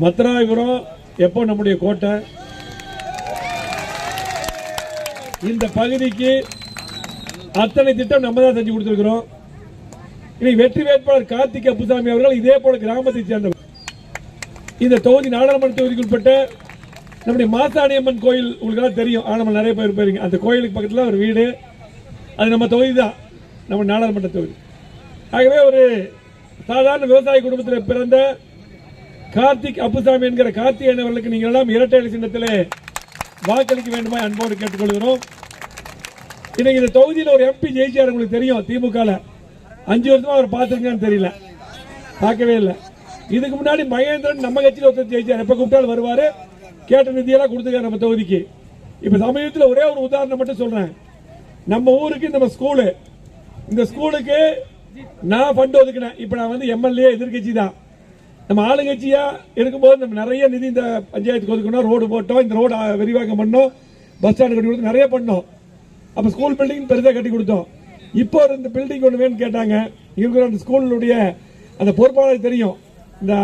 மத்ராயபுரம் எப்போ நம்முடைய கோட்டை? இந்த பகுதிக்கு அத்தனை திட்டம் நம்ம தான் செஞ்சு கொடுத்துருக்கிறோம். இனி வெற்றி வேட்பாளர் கார்த்திக் அப்புசாமி அவர்கள் இதே போல கிராமத்தை சேர்ந்தவர் இந்த தொகுதி நாடாளுமன்ற தொகுதிக்கு உட்பட்ட நம்முடைய மாசாணியம்மன் கோயில் உங்களுக்கு தெரியும். ஆனால் நிறைய பேர் போயிருங்க அந்த கோயிலுக்கு பக்கத்தில் ஒரு வீடு. அது நம்ம தொகுதி தான். நம்ம நாடாளுமன்ற தொகுதி. ஆகவே ஒரு சாதாரண விவசாய குடும்பத்தில் பிறந்த கார்த்திக் அப்புசாமி என்கிற கார்த்திகேயன் அவர்களுக்கு நீங்கள் எல்லாம் இரட்டை சின்னத்தில் வாக்களிக்க வேண்டுமா அன்போடு கேட்டுக்கொள்கிறோம். இன்னைக்கு இந்த தொகுதியில் ஒரு எம்பி ஜெயிச்சார் உங்களுக்கு தெரியும் திமுகவில் அஞ்சு வருஷமா அவர் பார்த்துருக்கான்னு தெரியல. பார்க்கவே இல்லை. இதுக்கு முன்னாடி மகேந்திரன் நம்ம கட்சியில் ஒருத்தர் ஜெயிச்சார். எப்போ கூப்பிட்டாலும் வருவார். கேட்ட நிதியெல்லாம் கொடுத்துருக்காரு நம்ம தொகுதிக்கு. இப்போ சமீபத்தில் ஒரே ஒரு உதாரணம் மட்டும் சொல்கிறேன் நம்ம ஊருக்கு நம்ம ஸ்கூலு இந்த ஸ்கூலுக்கு நான் ஃபண்ட் ஒதுக்கினேன். இப்போ நான் வந்து எம்எல்ஏ எதிர்கட்சி தான். நம்ம ஆளுங்கட்சியா இருக்கும்போது நம்ம நிறைய நிதி இந்த பஞ்சாயத்துக்கு ஒதுக்கணும் ரோடு போட்டோம் இந்த ரோடு விரிவாக்கம் பண்ணோம் பஸ் ஸ்டாண்டு கட்டி கொடுத்து நிறைய பண்ணோம். அப்ப ஸ்கூல் பில்டிங் பெருசாக கட்டி கொடுத்தோம். இப்போ ஒரு இந்த பில்டிங் ஒன்று வேணும்னு கேட்டாங்க. இருக்கிற அந்த ஸ்கூலுடைய அந்த பொறுப்பாளர் தெரியும். இந்த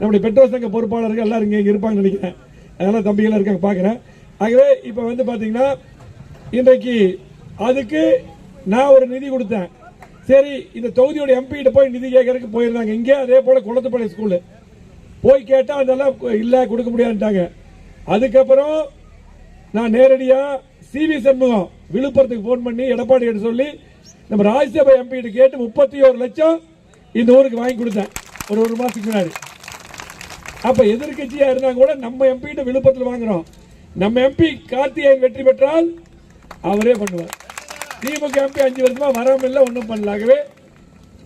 நம்முடைய பெற்றோர் சங்க பொறுப்பாளர்கள் எல்லாரும் இங்கே இருப்பாங்கன்னு நினைக்கிறேன். அதெல்லாம் தம்பிகளாக இருக்காங்க பார்க்குறேன். ஆகவே இப்போ வந்து பார்த்தீங்கன்னா இன்றைக்கு அதுக்கு நான் ஒரு நிதி கொடுத்தேன். சரி இந்த தொகுதியோட எம்பி கிட்ட போய் நிதி கேட்கறதுக்கு போயிருந்தாங்க. இங்கே அதே போல குளத்துப்பாளையம் ஸ்கூலு போய் கேட்டால் அதெல்லாம் இல்லை கொடுக்க முடியாதுட்டாங்க அதுக்கப்புறம் நான் நேரடியாக சிவி சண்முகம் விழுப்புரத்துக்கு ஃபோன் பண்ணி எடப்பாடி கிட்ட சொல்லி நம்ம ராஜ்யசபா எம்பி கிட்ட கேட்டு முப்பத்தி ஒரு லட்சம் இந்த ஊருக்கு வாங்கி கொடுத்தேன். ஒரு ஒரு மாதத்துக்கு முன்னாடி. அப்போ எதிர்கட்சியாக இருந்தாங்க கூட நம்ம எம்பி கிட்ட விழுப்புரத்தில் வாங்குறோம். நம்ம எம்பி கார்த்திகேயன் வெற்றி பெற்றால் அவரே பண்ணுவார். திமுக எம்பி அஞ்சு வருஷமா வராம இல்லை ஒன்றும் பண்ணலாகவே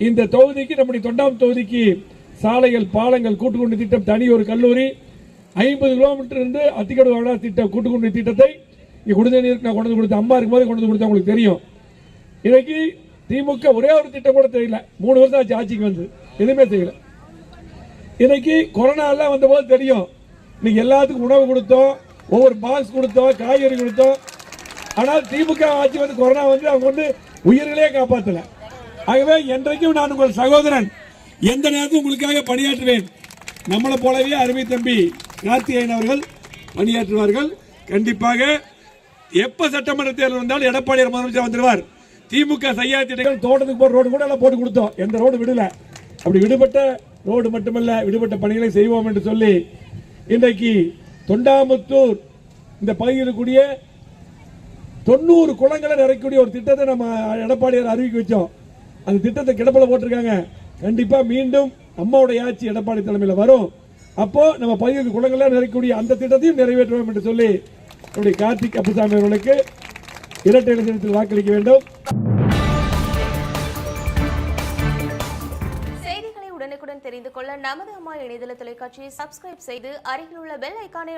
இந்த தொகுதிக்கு நம்முடைய தொண்டாம் தொகுதிக்கு சாலைகள் பாலங்கள் கூட்டுக்குண்டு திட்டம் தனி ஒரு கல்லூரி ஐம்பது கிலோமீட்டர் இருந்து அத்திக்கடு வளா திட்டம் கூட்டுக்குண்டு திட்டத்தை இங்கே குடிநீர் நீருக்கு நான் கொண்டு வந்து கொடுத்தேன் அம்மா இருக்கும்போது கொண்டு கொடுத்தா உங்களுக்கு தெரியும். இன்னைக்கு திமுக ஒரே ஒரு திட்டம் கூட தெரியல. மூணு வருஷம் ஆச்சு ஆட்சிக்கு வந்து. எதுவுமே தெரியல. இன்னைக்கு கொரோனா எல்லாம் வந்தபோது தெரியும். இன்னைக்கு எல்லாத்துக்கும் உணவு கொடுத்தோம் ஒவ்வொரு பாக்ஸ் கொடுத்தோம் காய்கறி கொடுத்தோம். ஆனால் திமுக ஆட்சி வந்து கொரோனா வந்து அவங்க வந்து உயிர்களே காப்பாற்றல ஆகவே என்றைக்கும் நான் உங்கள் சகோதரன் எந்த நேரத்தில் உங்களுக்காக பணியாற்றுவேன். நம்மளை போலவே அருமை தம்பி கார்த்திகேயன் அவர்கள் பணியாற்றுவார்கள். கண்டிப்பாக எப்ப சட்டமன்ற தேர்தல் வந்தாலும் எடப்பாடியார் முதலமைச்சர் வந்துடுவார். திமுக செய்யா திட்டங்கள் தோட்டத்துக்கு போற ரோடு கூட எல்லாம் போட்டு கொடுத்தோம். எந்த ரோடு விடல. அப்படி விடுபட்ட ரோடு மட்டுமல்ல விடுபட்ட பணிகளை செய்வோம் என்று சொல்லி இன்றைக்கு தொண்டாமுத்தூர் இந்த பகுதியில் இருக்கக்கூடிய தொண்ணூறு குளங்களை நிறைக்கக்கூடிய ஒரு திட்டத்தை நம்ம எடப்பாடியார் அறிவிக்க வச்சோம். அந்த திட்டத்தை கிடப்பில் போட்டிருக்காங்க. கண்டிப்பாக மீண்டும் அம்மாவுடைய ஆட்சி எடப்பாடி தலைமையில் வரும். அப்போ நம்ம பதினைந்து குளங்களை நிறைக்கக்கூடிய அந்த திட்டத்தையும் நிறைவேற்றுவோம் என்று சொல்லி நம்முடைய கார்த்திக் அப்புசாமி அவர்களுக்கு இரட்டை இலக்கணத்தில் வாக்களிக்க வேண்டும். செய்திகளை உடனுக்குடன் தெரிந்து கொள்ள நமது அம்மா இணையதள தொலைக்காட்சியை சப்ஸ்கிரைப் செய்து அருகில் உள்ள பெல் ஐக்கானை